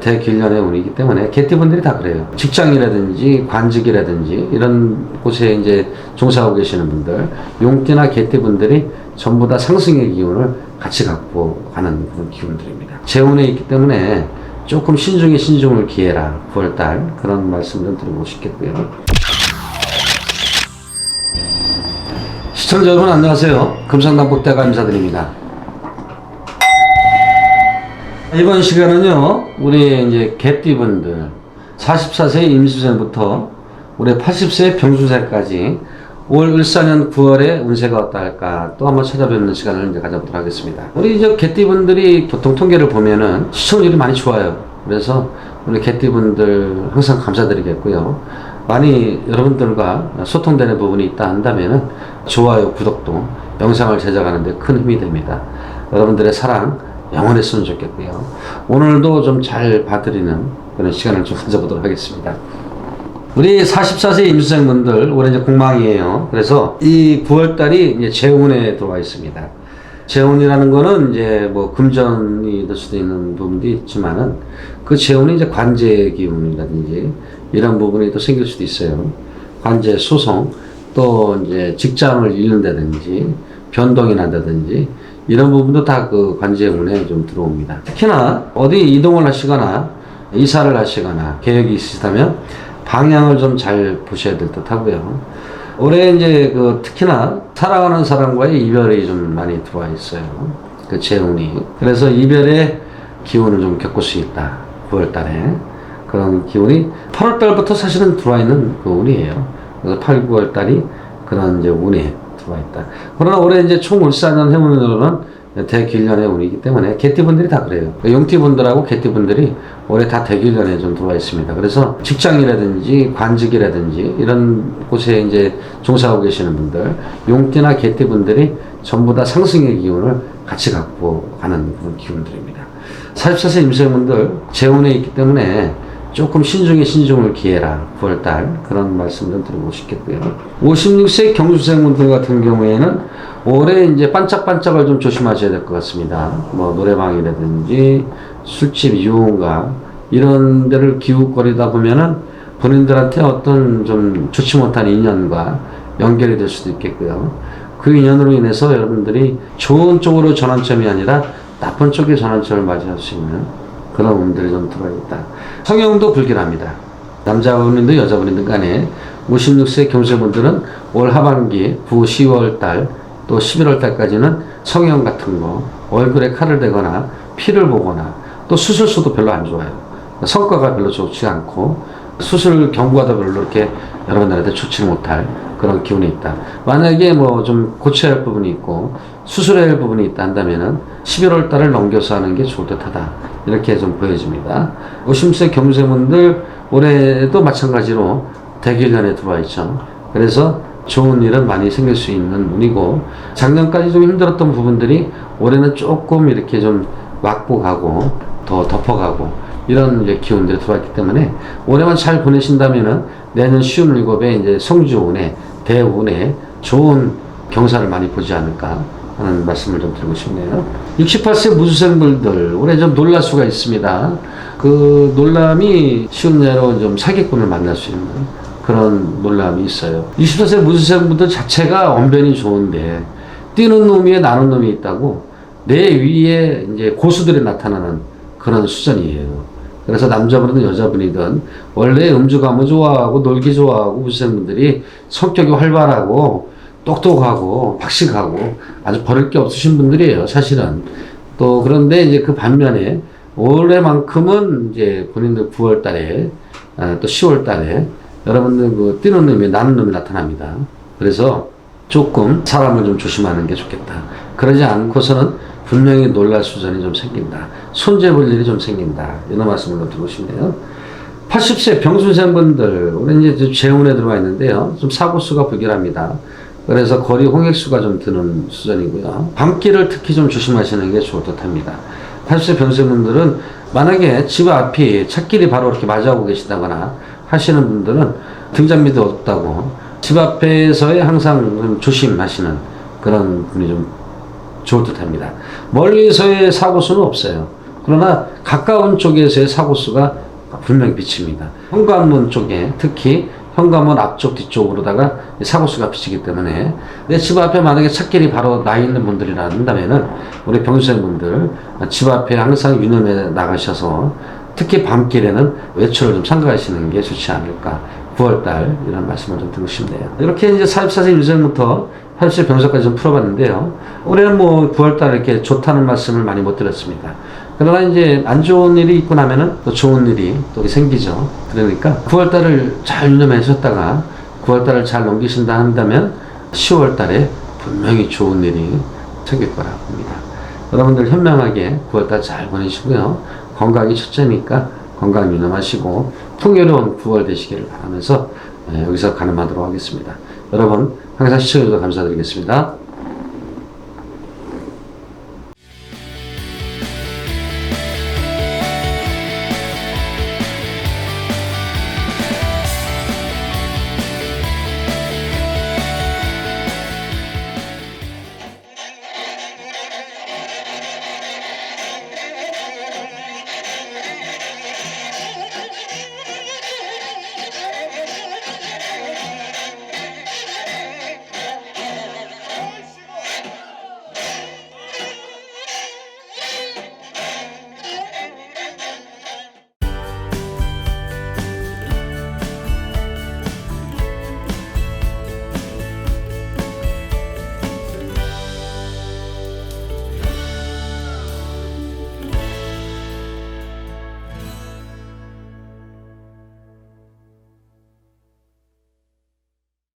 대길련의 운이기 때문에 개띠분들이 다 그래요. 직장이라든지 관직이라든지 이런 곳에 이제 종사하고 계시는 분들, 용띠나 개띠분들이 전부 다 상승의 기운을 같이 갖고 가는 그런 기운들입니다. 재운에 있기 때문에 조금 신중에 신중을 기해라. 9월달 그런 말씀 좀 드리고 싶겠고요. 시청자 여러분 안녕하세요. 금상당국대가 인사드립니다. 이번 시간은요, 우리 이제 개띠분들 44세 임수생부터 올해 80세 병수생까지 올 14년 9월에 운세가 어떨까 또 한번 찾아뵙는 시간을 이제 가져보도록 하겠습니다. 우리 이제 개띠분들이 보통 통계를 보면은 시청률이 많이 좋아요. 그래서 우리 개띠분들 항상 감사드리겠고요. 많이 여러분들과 소통되는 부분이 있다 한다면은 좋아요, 구독도 영상을 제작하는데 큰 힘이 됩니다. 여러분들의 사랑 영원했으면 좋겠고요. 오늘도 좀 잘 봐드리는 그런 시간을 좀 가져보도록 하겠습니다. 우리 44세 임수생분들 올해 이제 공망이에요. 그래서 이 9월달이 이제 재운에 들어와 있습니다. 재운이라는 거는 이제 뭐 금전이 될 수도 있는 부분도 있지만은 그 재운이 이제 관제 기운이라든지 이런 부분이 또 생길 수도 있어요. 관제 소송 또 이제 직장을 잃는다든지 변동이 난다든지 이런 부분도 다 그 관제운에 좀 들어옵니다. 특히나 어디 이동을 하시거나 이사를 하시거나 계획이 있으시다면 방향을 좀 잘 보셔야 될 듯 하고요. 올해 이제 그 특히나 사랑하는 사람과의 이별이 좀 많이 들어와 있어요. 그 재운이. 그래서 이별의 기운을 좀 겪을 수 있다. 9월 달에. 그런 기운이 8월 달부터 사실은 들어와 있는 그 운이에요. 그래서 8, 9월 달이 그런 이제 운에 들어와 있다. 그러나 올해 이제 총 울산년 해운으로는 대길련의 운이기 때문에 개띠분들이 다 그래요. 용띠분들하고 개띠분들이 올해 다 대길련에 좀 들어와 있습니다. 그래서 직장이라든지 관직이라든지 이런 곳에 이제 종사하고 계시는 분들, 용띠나 개띠분들이 전부 다 상승의 기운을 같이 갖고 가는 그런 기운들입니다. 44세 임수분들 재운에 있기 때문에 조금 신중에 신중을 기해라. 9월달 그런 말씀 좀 드리고 싶겠고요. 56세 경수생분들 같은 경우에는 올해 이제 반짝반짝을 좀 조심하셔야 될 것 같습니다. 뭐 노래방이라든지 술집 유흥가 이런 데를 기웃거리다 보면은 본인들한테 어떤 좀 좋지 못한 인연과 연결이 될 수도 있겠고요. 그 인연으로 인해서 여러분들이 좋은 쪽으로 전환점이 아니라 나쁜 쪽의 전환점을 맞이할 수 있는 그런 운들이 좀 들어있다. 성형도 불길합니다. 남자분이든 여자분이든 간에 56세 경제분들은 올 하반기 9, 10월 달 또 11월 달까지는 성형 같은 거 얼굴에 칼을 대거나 피를 보거나 또 수술수도 별로 안 좋아요. 성과가 별로 좋지 않고 수술 경과도 별로 이렇게 여러분들한테 좋지 못할 그런 기운이 있다. 만약에 뭐 좀 고쳐야 할 부분이 있고 수술해야 할 부분이 있다 한다면은 11월 달을 넘겨서 하는 게 좋을 듯하다. 이렇게 좀 보여집니다. 50세 경제분들 올해도 마찬가지로 대길련에 들어와 있죠. 그래서 좋은 일은 많이 생길 수 있는 운이고 작년까지 좀 힘들었던 부분들이 올해는 조금 이렇게 좀 막고 가고 더 덮어가고 이런 이제 기운들이 들어왔기 때문에 올해만 잘 보내신다면은 내년 쉬운 일곱에 이제 성주운에 대운에 좋은 경사를 많이 보지 않을까 하는 말씀을 좀 드리고 싶네요. 68세 무수생들들 올해 좀 놀랄 수가 있습니다. 그 놀람이 쉬운 예로 좀 사기꾼을 만날 수 있는 그런 놀람이 있어요. 24세 무수생분들 자체가 언변이 좋은데 뛰는 놈이 나는 놈이 있다고 내 위에 이제 고수들이 나타나는 그런 수준이에요. 그래서 남자분이든 여자분이든 원래 음주감을 좋아하고 놀기 좋아하고 무수생분들이 성격이 활발하고 똑똑하고 박식하고 아주 버릴 게 없으신 분들이에요, 사실은. 또 그런데 이제 그 반면에 올해만큼은 이제 본인들 9월 달에 아, 또 10월 달에 여러분들 그 뛰는 놈이 나는 놈이 나타납니다. 그래서 조금 사람을 좀 조심하는 게 좋겠다. 그러지 않고서는 분명히 놀랄 수준이 좀 생긴다. 손재볼 일이 좀 생긴다. 이런 말씀을 좀 드리고 싶네요. 80세 병수생분들, 우리 이제 재운에 들어와 있는데요. 좀 사고수가 불길합니다. 그래서 거리 홍액수가 좀 드는 수준이고요. 밤길을 특히 좀 조심하시는 게 좋을 듯 합니다. 80세 병수생분들은 만약에 집 앞이 찾길이 바로 이렇게 마주하고 계시다거나 하시는 분들은 등잔밑이 어둡다고 집 앞에서의 항상 좀 조심하시는 그런 분이 좀 좋을 듯 합니다. 멀리서의 사고수는 없어요. 그러나 가까운 쪽에서의 사고 수가 분명히 비칩니다. 현관문 쪽에 특히 현관문 앞쪽 뒤쪽으로다가 사고 수가 비치기 때문에 내 집 앞에 만약에 찻길이 바로 나 있는 분들이라 한다면은 우리 병수생분들 집 앞에 항상 유념해 나가셔서 특히 밤길에는 외출을 좀 삼가하시는 게 좋지 않을까. 9월달 이런 말씀을 좀 드리고 싶네요. 이렇게 이제 44세 유전부터 80세 병사까지 좀 풀어봤는데요. 올해는 뭐 9월달 이렇게 좋다는 말씀을 많이 못 드렸습니다. 그러나 이제 안 좋은 일이 있고 나면은 또 좋은 일이 또 생기죠. 그러니까 9월달을 잘 유념해 주셨다가 9월달을 잘 넘기신다 한다면 10월달에 분명히 좋은 일이 생길 거라고 봅니다. 여러분들 현명하게 9월달 잘 보내시고요. 건강이 첫째니까 건강 유념하시고 풍요로운 9월 되시기를 바라면서 예, 여기서 가늠하도록 하겠습니다. 여러분 항상 시청해주셔서 감사드리겠습니다.